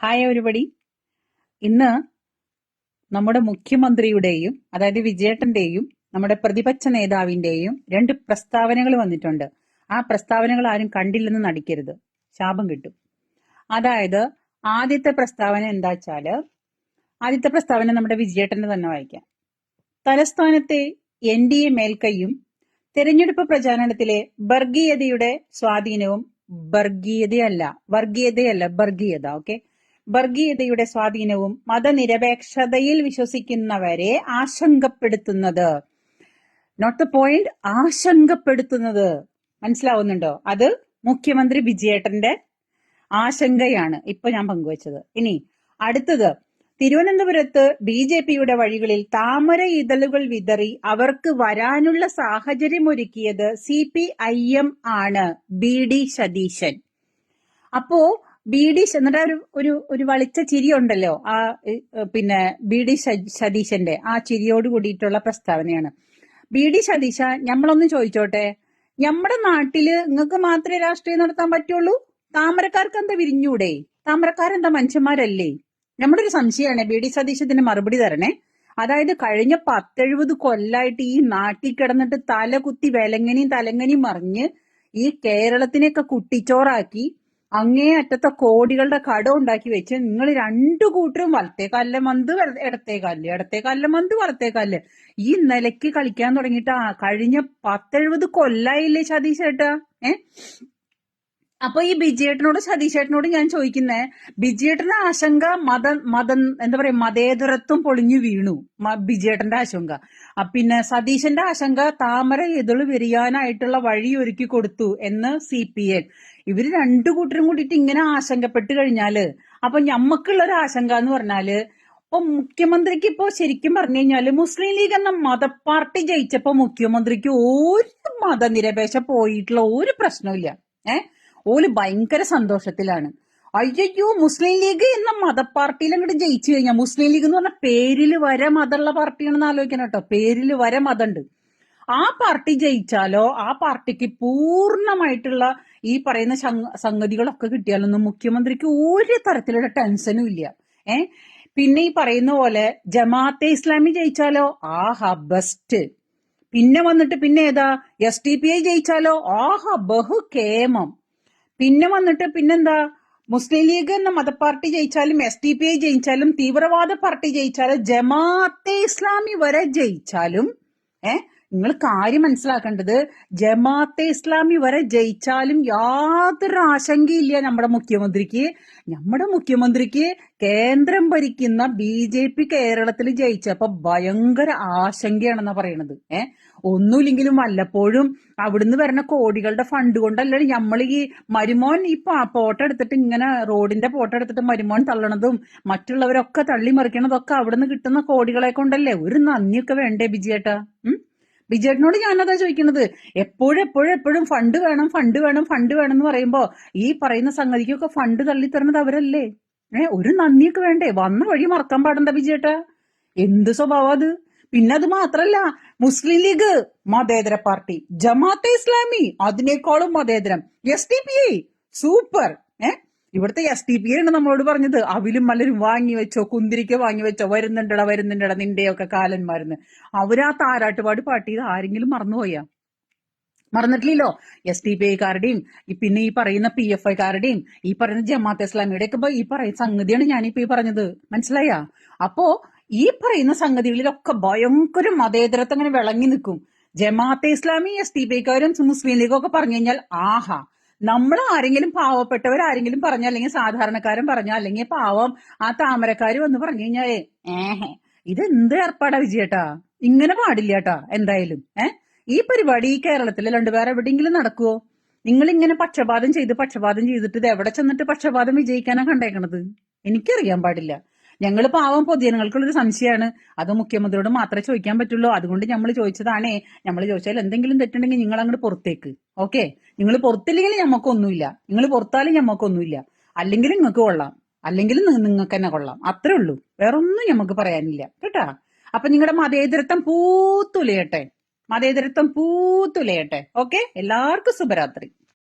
Hi ഒരുപടി ഇന്ന് നമ്മുടെ മുഖ്യമന്ത്രിയുടെയും അതായത് വിജയേട്ടന്റെയും നമ്മുടെ പ്രതിപക്ഷ നേതാവിന്റെയും രണ്ട് പ്രസ്താവനകൾ വന്നിട്ടുണ്ട്. ആ പ്രസ്താവനകൾ ആരും കണ്ടില്ലെന്ന് നടിക്കരുത്. ശാപം കിട്ടും. അതായത് ആദ്യത്തെ പ്രസ്താവന എന്താ വെച്ചാൽ ആദ്യത്തെ പ്രസ്താവന നമ്മുടെ വിജയേട്ടന്റെ തന്നെ വായിക്കാം. തലസ്ഥാനത്തെ എൻ ഡി എ മേൽക്കൈയും തെരഞ്ഞെടുപ്പ് പ്രചാരണത്തിലെ വർഗീയതയുടെ സ്വാധീനവും വർഗീയതയല്ല വർഗീയതയല്ല വർഗീയത ഓക്കെ വർഗീയതയുടെ സ്വാധീനവും മതനിരപേക്ഷതയിൽ വിശ്വസിക്കുന്നവരെ ആശങ്കപ്പെടുത്തുന്നത്. നോട്ട് ദ പോയിന്റ് ആശങ്കപ്പെടുത്തുന്നത്. മനസ്സിലാവുന്നുണ്ടോ? അത് മുഖ്യമന്ത്രി വിജയേട്ടന്റെ ആശങ്കയാണ്. ഇപ്പൊ ഞാൻ പങ്കുവച്ചത്. ഇനി അടുത്തത് തിരുവനന്തപുരത്ത് ബി ജെ പിയുടെ വഴികളിൽ താമര ഇതളുകൾ വിതറി അവർക്ക് വരാനുള്ള സാഹചര്യമൊരുക്കിയത് സി പി ഐ എം ആണ്. B D Satheesan. അപ്പോ ബി ഡി എന്നിട്ട് ഒരു ഒരു ഒരു വളിച്ച ചിരി ഉണ്ടല്ലോ ആ പിന്നെ ബി ഡി സതീശന്റെ ആ ചിരിയോട് കൂടിയിട്ടുള്ള പ്രസ്താവനയാണ്. ബി ഡി സതീശ നമ്മളൊന്ന് ചോദിച്ചോട്ടെ നമ്മുടെ നാട്ടിൽ നിങ്ങൾക്ക് മാത്രമേ രാഷ്ട്രീയം നടത്താൻ പറ്റുള്ളൂ? താമരക്കാർക്ക് എന്താ വിരിഞ്ഞൂടെ? താമരക്കാരെന്താ മനുഷ്യന്മാരല്ലേ? നമ്മുടെ ഒരു സംശയമാണ് ബി ഡി സതീശത്തിന് മറുപടി തരണേ. അതായത് കഴിഞ്ഞ പത്തെഴുപത് കൊല്ലായിട്ട് ഈ നാട്ടിൽ കിടന്നിട്ട് തല കുത്തി വിലങ്ങനെയും തലങ്ങനെയും മറിഞ്ഞ് ഈ കേരളത്തിനെയൊക്കെ കുട്ടിച്ചോറാക്കി അങ്ങേ അറ്റത്തെ കോടികളുടെ കട ഉണ്ടാക്കി വെച്ച് നിങ്ങൾ രണ്ടു കൂട്ടരും വലത്തേ കാലിലെ മന്ത് ഇടത്തെ കല്ല് കാലിലെ മന്ത് വലത്തെ ഈ നിലയ്ക്ക് കളിക്കാൻ തുടങ്ങിയിട്ട് കഴിഞ്ഞ പത്തെഴുപത് കൊല്ലായില്ലേ സതീശ് ചേട്ടാ ഏഹ് അപ്പൊ ഈ ബിജേട്ടനോട് സതീശേട്ടനോട് ഞാൻ ചോദിക്കുന്നേ ബിജേട്ടന്റെ ആശങ്ക മത മതം എന്താ പറയാ മതേതരത്വം പൊളിഞ്ഞു വീണു ബിജേട്ടന്റെ ആശങ്ക. പിന്നെ സതീശന്റെ ആശങ്ക താമര എതിൾ വിരിയാനായിട്ടുള്ള വഴി ഒരുക്കി കൊടുത്തു എന്ന് സി പി എൻ ഇവർ രണ്ടു കൂട്ടരും കൂടിയിട്ട് ഇങ്ങനെ ആശങ്കപ്പെട്ട് കഴിഞ്ഞാൽ അപ്പൊ ഞമ്മക്കുള്ള ഒരു ആശങ്ക എന്ന് പറഞ്ഞാൽ ഇപ്പൊ മുഖ്യമന്ത്രിക്ക് ഇപ്പോ ശരിക്കും പറഞ്ഞു കഴിഞ്ഞാൽ മുസ്ലിം ലീഗ് എന്ന മത പാർട്ടി ജയിച്ചപ്പോ മുഖ്യമന്ത്രിക്ക് ഒരു മതനിരപേക്ഷ പോയിട്ടുള്ള ഒരു പ്രശ്നവും ഇല്ല ഏഹ് ഓൽ ഭയങ്കര സന്തോഷത്തിലാണ്. അയ്യോ മുസ്ലിം ലീഗ് എന്ന മതപ്പാർട്ടിയിൽ അങ്ങോട്ട് ജയിച്ചു കഴിഞ്ഞാൽ മുസ്ലിം ലീഗ് എന്ന് പറഞ്ഞാൽ പേരിൽ വരെ മതമുള്ള പാർട്ടിയാണെന്ന് ആലോചിക്കണം കേട്ടോ. പേരിൽ വരെ മതമുണ്ട്. ആ പാർട്ടി ജയിച്ചാലോ ആ പാർട്ടിക്ക് പൂർണമായിട്ടുള്ള ഈ പറയുന്ന സംഗതികളൊക്കെ കിട്ടിയാലൊന്നും മുഖ്യമന്ത്രിക്ക് ഒരു തരത്തിലുള്ള ടെൻഷനും ഇല്ല. ഏ? പിന്നെ ഈ പറയുന്ന പോലെ ജമാഅത്തെ ഇസ്ലാമി ജയിച്ചാലോ? ആഹാ ബെസ്റ്റ്. പിന്നെ വന്നിട്ട് പിന്നെ ഏതാ? എസ് ടി പി ഐ ജയിച്ചാലോ? ആഹാ ബഹു കേമം പിന്നെ വന്നിട്ട് പിന്നെന്താ? മുസ്ലിം ലീഗ് എന്ന മതപാർട്ടി ജയിച്ചാലും എസ് ഡി പി ഐ ജയിച്ചാലും തീവ്രവാദ പാർട്ടി ജയിച്ചാലും ജമാഅത്തെ ഇസ്ലാമി വരെ ജയിച്ചാലും ഏഹ് നിങ്ങൾ കാര്യം മനസ്സിലാക്കേണ്ടത് ജമാഅത്തെ ഇസ്ലാമി വരെ ജയിച്ചാലും യാതൊരു ആശങ്കയില്ല നമ്മുടെ മുഖ്യമന്ത്രിക്ക്. നമ്മുടെ മുഖ്യമന്ത്രിക്ക് കേന്ദ്രം ഭരിക്കുന്ന ബി ജെ പി കേരളത്തിൽ ജയിച്ചപ്പോ ഭയങ്കര ആശങ്കയാണെന്നാ പറയണത്. ഏ? ഒന്നുമില്ലെങ്കിലും വല്ലപ്പോഴും അവിടുന്ന് വരുന്ന കോടികളുടെ ഫണ്ട് കൊണ്ടല്ലേ നമ്മൾ ഈ മരുമോൻ ഈ പോട്ട എടുത്തിട്ട് ഇങ്ങനെ റോഡിന്റെ പോട്ട എടുത്തിട്ട് മരുമോൻ തള്ളണതും മറ്റുള്ളവരൊക്കെ തള്ളി മറിക്കണതൊക്കെ അവിടുന്ന് കിട്ടുന്ന കോടികളെ കൊണ്ടല്ലേ? ഒരു നന്ദിയൊക്കെ വേണ്ടേ ബിജിയേട്ടാ ഉം? ബിജേട്ടനോട് ഞാനതാ ചോദിക്കുന്നത്. എപ്പോഴും എപ്പോഴും എപ്പോഴും ഫണ്ട് വേണം ഫണ്ട് വേണം ഫണ്ട് വേണം എന്ന് പറയുമ്പോ ഈ പറയുന്ന സംഗതിക്കൊക്കെ ഫണ്ട് തള്ളിത്തരുന്നത് അവരല്ലേ? ഏ ഒരു നന്ദിയൊക്കെ വേണ്ടേ? വന്ന വഴി മറക്കാൻ പാടണ്ട ബിജേട്ട എന്ത് സ്വഭാവം അത്? പിന്നെ അത് മാത്രല്ല മുസ്ലിം ലീഗ് മതേതര പാർട്ടി ജമാഅത്തെ ഇസ്ലാമി അതിനേക്കാളും മതേതരം. S D P I super ഏഹ് ഇവിടുത്തെ എസ് ടി പി ആണ് നമ്മളോട് പറഞ്ഞത്. അവിലും മലരും വാങ്ങി വെച്ചോ കുന്തിരിക്ക വാങ്ങി വെച്ചോ വരുന്നുണ്ടടാ വരുന്നുണ്ടടാ നിന്റെയൊക്കെ കാലന്മാരെന്ന്. അവരാ താരാട്ടുപാട് പാട്ടിയത് ആരെങ്കിലും മറന്നുപോയാ? മറന്നിട്ടില്ലല്ലോ? എസ് ടി പി ഐക്കാരുടെയും പിന്നെ ഈ പറയുന്ന പി എഫ് ഐക്കാരുടെയും ഈ പറയുന്ന ജമാഅത്ത് ഇസ്ലാമിയുടെ ഒക്കെ ഈ പറയുന്ന സംഗതിയാണ് ഞാനിപ്പോ ഈ പറഞ്ഞത്. മനസ്സിലായാ? അപ്പോ ഈ പറയുന്ന സംഗതികളിലൊക്കെ ഭയങ്കര മതേതരത്വം അങ്ങനെ വിളങ്ങി നിൽക്കും. Jamaate Islami S T P ഐക്കാരും Muslim ലീഗും ഒക്കെ പറഞ്ഞു കഴിഞ്ഞാൽ ആഹാ നമ്മൾ ആരെങ്കിലും പാവപ്പെട്ടവർ ആരെങ്കിലും പറഞ്ഞ അല്ലെങ്കിൽ സാധാരണക്കാരൻ പറഞ്ഞ അല്ലെങ്കിൽ പാവം ആ താമരക്കാർ വന്ന് പറഞ്ഞു കഴിഞ്ഞാലേ ഏഹ് ഇത് എന്ത് ഏർപ്പാടാ വിജയേട്ടാ? ഇങ്ങനെ പാടില്ല കേട്ടാ എന്തായാലും. ഏഹ് ഈ പരിപാടി ഈ കേരളത്തിൽ അല്ലാണ്ട് വേറെ എവിടെയെങ്കിലും നടക്കുവോ? നിങ്ങൾ ഇങ്ങനെ പക്ഷപാതം ചെയ്ത് പക്ഷപാതം ചെയ്തിട്ട് ഇത് എവിടെ ചെന്നിട്ട് പക്ഷപാതം വിജയിക്കാനാ കണ്ടേക്കണത്? എനിക്കറിയാൻ പാടില്ല. ഞങ്ങൾ പാവം പൊതുജനങ്ങൾക്കുള്ളൊരു സംശയമാണ് അത് മുഖ്യമന്ത്രിയോട് മാത്രമേ ചോദിക്കാൻ പറ്റുള്ളൂ. അതുകൊണ്ട് നമ്മൾ ചോദിച്ചതാണേ. നമ്മൾ ചോദിച്ചാൽ എന്തെങ്കിലും തെറ്റുണ്ടെങ്കിൽ നിങ്ങൾ അങ്ങോട്ട് പുറത്തേക്ക്. ഓക്കെ? നിങ്ങൾ പുറത്തില്ലെങ്കിൽ ഞമ്മക്കൊന്നുമില്ല. നിങ്ങൾ പുറത്താലും ഞമ്മക്കൊന്നുമില്ല. അല്ലെങ്കിൽ നിങ്ങൾക്ക് കൊള്ളാം. അല്ലെങ്കിൽ നിങ്ങൾക്ക് തന്നെ കൊള്ളാം. അത്രേ ഉള്ളൂ. വേറൊന്നും നമുക്ക് പറയാനില്ല. കേട്ടാ? അപ്പൊ നിങ്ങളുടെ മതേതരത്വം പൂത്തുലയട്ടെ. മതേതരത്വം പൂത്തുലയട്ടെ. ഓക്കെ? എല്ലാവർക്കും ശുഭരാത്രി.